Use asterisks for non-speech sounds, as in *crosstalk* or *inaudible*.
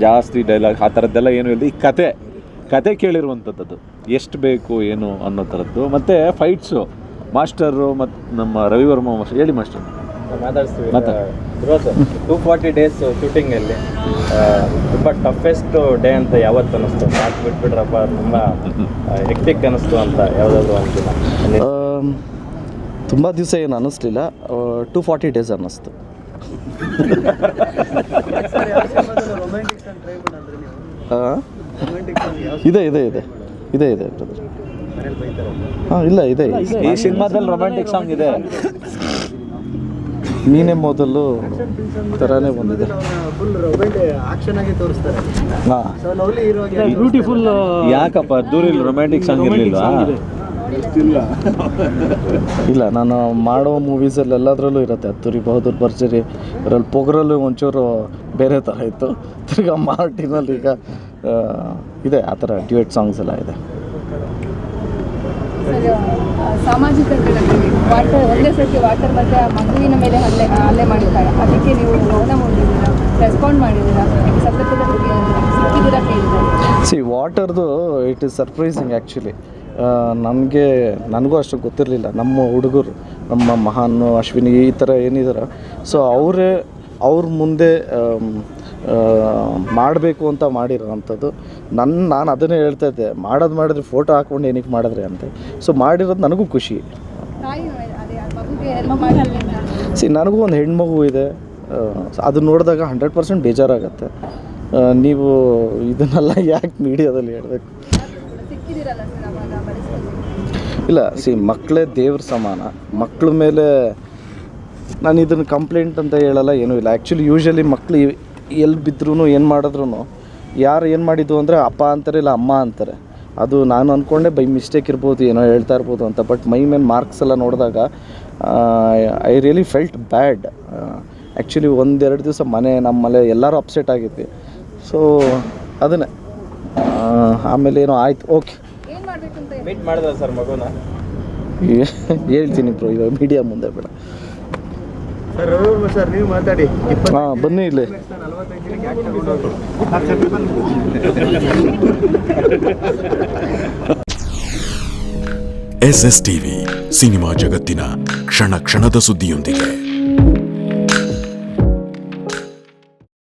ಜಾಸ್ತಿ ಡೈಲಾಗ್ ಆ ಥರದ್ದೆಲ್ಲ ಏನೂ ಇಲ್ಲ ಈ ಕತೆ ಕತೆ ಕೇಳಿರುವಂಥದ್ದು ಎಷ್ಟು ಬೇಕು ಏನು ಅನ್ನೋ ಥರದ್ದು ಮತ್ತು ಫೈಟ್ಸು ಮಾಸ್ಟರು ಮತ್ತು ನಮ್ಮ ರವಿವರ್ಮ ಮಾಸ್ಟರ್ ಹೇಳಿ ಮಾಸ್ಟರ್. ಮಾತಾಡಿಸ್ತೀವಿ. ಮತ್ತೆ? ಟೂ ಫಾರ್ಟಿ ಡೇಸ್ ಶೂಟಿಂಗಲ್ಲಿ ತುಂಬ ಟಫೆಸ್ಟ್ ಡೇ ಅಂತ ಯಾವತ್ತು ಅನಿಸ್ತು? ಸಾಕು ಬಿಟ್ಬಿಟ್ರಪ್ಪ ತುಂಬ ಹೆಕ್ಟಿಕ್ ಅನ್ನಿಸ್ತು ಅಂತ ಯಾವುದಾದ್ರು ಒಂದಿನ ತುಂಬ ದಿವಸ ಏನು ಅನ್ನಿಸ್ಲಿಲ್ಲ ಟೂ ಫಾರ್ಟಿ ಡೇಸ್ ಅನ್ನಿಸ್ತು. ಆ? *laughs* ಇದೆ ಇದೆ ಇದೆ. ಇದೆ ಇದೆ ಹಾಂ ಇಲ್ಲ ಇದೆ. ಈ ಸಿನಿಮಾದಲ್ಲಿ ರೊಮ್ಯಾಂಟಿಕ್ ಸಾಂಗ್ ಇದೆ. ನೀನೇ ಮೊದಲು ತರಾನೇ ಬಂದಿದೆ. ಆಕ್ಷನ್ ಆಗಿ ತೋರಿಸ್ತಾರೆ ಹಾಂ ಸೊ ಹೀರೋಗೆ ಬ್ಯೂಟಿಫುಲ್ ಯಾಕಪ್ಪ ಅದ್ದೂರಿಲಿ ರೊಮ್ಯಾಂಟಿಕ್ ಸಾಂಗ್ ಇರಲಿಲ್ಲ ಇಲ್ಲ ನಾನು ಮಾಡೋ ಮೂವೀಸಲ್ಲಿ ಎಲ್ಲದರಲ್ಲೂ ಇರುತ್ತೆ. ಅತ್ತೂರಿ ಬಹದ್ದೂರ್ ಭರ್ಜರಿ ಅದರಲ್ಲಿ ಪೊಗರಲ್ಲೂ ಒಂಚೂರು ಬೇರೆ ಥರ ಇತ್ತು. ತಿರ್ಗಾ ಮಾರ್ಟಿನಲ್ಲಿ ಈಗ ಇದೆ ಆ ಥರ ಡ್ಯೂಯೆಟ್ ಸಾಂಗ್ಸ್ ಎಲ್ಲ ಇದೆ. ಸರ್, ಸಾಮಾಜಿಕ ವಾಟರ್ ಒಂದೇ ಸರ್ತಿ ವಾಟರ್ ಮತ್ತೆ ಮಗುವಿನ ಮೇಲೆ ಹಲ್ಲೆ ಹಲ್ಲೆ ಮಾಡಿದ್ದಾರೆ ಅದಕ್ಕೆ ನೀವು ಮೌನ ಮೂಡಿದ್ದೀರಾ? ರೆಸ್ಪಾಂಡ್ ಮಾಡಿದ್ದೀರಾ? ಸತತದಲ್ಲಿ ಸಿಕ್ಕಿದ್ದೀರಾ ಕೇಳಿದ್ದಾರೆ. ಸಿ ವಾಟರ್ದು ಇಟ್ ಇಸ್ ಸರ್ಪ್ರೈಸಿಂಗ್ ಆ್ಯಕ್ಚುಲಿ ನನಗೆ ನನಗೂ ಅಷ್ಟು ಗೊತ್ತಿರಲಿಲ್ಲ. ನಮ್ಮ ಹುಡುಗರು ನಮ್ಮ ಮಹಾನ್ ಅಶ್ವಿನಿ ಈ ಥರ ಏನಿದ್ದಾರೆ ಸೊ ಅವರೇ ಅವ್ರ ಮುಂದೆ ಮಾಡಬೇಕು ಅಂತ ಮಾಡಿರೋಂಥದ್ದು. ನನ್ನ ನಾನು ಅದನ್ನೇ ಹೇಳ್ತಾ ಇದ್ದೆ. ಮಾಡೋದು ಮಾಡಿದ್ರೆ ಫೋಟೋ ಹಾಕ್ಕೊಂಡು ಏನಕ್ಕೆ ಮಾಡಿದ್ರೆ ಅಂತ. ಸೊ ಮಾಡಿರೋದು ನನಗೂ ಖುಷಿ. ಸಿ ನನಗೂ ಒಂದು ಹೆಣ್ಮಗು ಇದೆ. ಅದು ನೋಡಿದಾಗ ಹಂಡ್ರೆಡ್ ಪರ್ಸೆಂಟ್ ಬೇಜಾರಾಗತ್ತೆ. ನೀವು ಇದನ್ನೆಲ್ಲ ಯಾಕೆ ಮೀಡಿಯಾದಲ್ಲಿ ಹೇಳಬೇಕು? ಇಲ್ಲ ಸಿ ಮಕ್ಕಳೇ ದೇವ್ರ ಸಮಾನ. ಮಕ್ಕಳ ಮೇಲೆ ನಾನು ಇದನ್ನು ಕಂಪ್ಲೇಂಟ್ ಅಂತ ಹೇಳಲ್ಲ, ಏನೂ ಇಲ್ಲ. ಆ್ಯಕ್ಚುಲಿ ಯೂಶ್ವಲಿ ಮಕ್ಕಳು ಎಲ್ಲಿ ಬಿದ್ದರೂ ಏನು ಮಾಡಿದ್ರು ಯಾರು ಏನು ಮಾಡಿದ್ದು ಅಂದರೆ ಅಪ್ಪ ಅಂತಾರೆ ಇಲ್ಲ ಅಮ್ಮ ಅಂತಾರೆ. ಅದು ನಾನು ಅಂದ್ಕೊಂಡೆ ಬೈ ಮಿಸ್ಟೇಕ್ ಇರ್ಬೋದು, ಏನೋ ಹೇಳ್ತಾ ಇರ್ಬೋದು ಅಂತ. ಬಟ್ ಮೈ ಮೇಲೆ ಮಾರ್ಕ್ಸ್ ಎಲ್ಲ ನೋಡಿದಾಗ I really felt bad actually ಒಂದೆರಡು ದಿವಸ ಮನೆ ನಮ್ಮ ಮನೆ ಎಲ್ಲರೂ ಅಪ್ಸೆಟ್ ಆಗಿದ್ವಿ. ಸೊ ಅದನ್ನೇ. ಆಮೇಲೆ ಏನೋ ಆಯ್ತು ಓಕೆ. ಏನು ಮಾಡಬೇಕು ಅಂತ ಮೀಟ್ ಮಾಡಿದ್ರ ಸರ್ ಮಗುನ. ಹೇಳ್ತೀನಿ ಬ್ರೋ ಇವಾಗ ಮೀಡಿಯಾ ಮುಂದೆ ಬೇಡ. ಸರ್ ಸರ್ ನೀವು ಮಾತಾಡಿ. ಹಾಂ ಬನ್ನಿ ಇಲ್ಲಿ. ಎಸ್ ಎಸ್ ಟಿವಿ ಸಿನಿಮಾ ಜಗತ್ತಿನ ಕ್ಷಣ ಕ್ಷಣದ ಸುದ್ದಿಯೊಂದಿಗೆ.